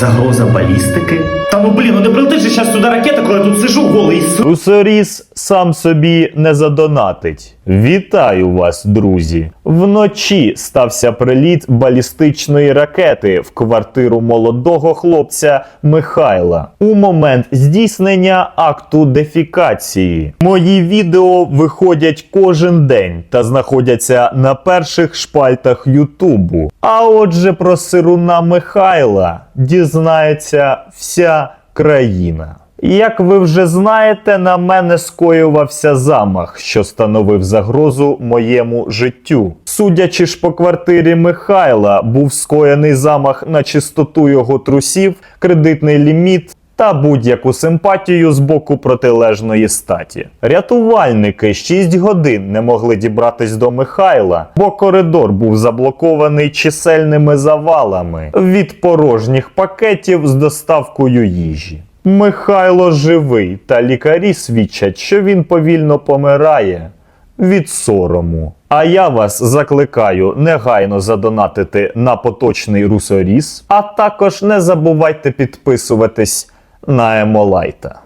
Загроза балістики? Та ну блін, ну не прилетить же зараз сюди ракета, коли я тут сижу голий. с- Русоріс сам собі не задонатить. Вітаю вас, друзі! Вночі стався приліт балістичної ракети в квартиру молодого хлопця Михайла. У момент здійснення акту дефікації. Мої відео виходять кожен день та знаходяться на перших шпальтах Ютубу. А отже, про сируна Михайла дізнається вся країна. Як ви вже знаєте, на мене скоювався замах, що становив загрозу моєму життю. Судячи ж по квартирі Михайла, був скоєний замах на чистоту його трусів, кредитний ліміт та будь-яку симпатію з боку протилежної статі. Рятувальники 6 годин не могли дібратись до Михайла, бо коридор був заблокований чисельними завалами від порожніх пакетів з доставкою їжі. Михайло живий, та лікарі свідчать, що він повільно помирає від сорому. А я вас закликаю негайно задонатити на поточний русоріс, а також не забувайте підписуватись на Емолайта.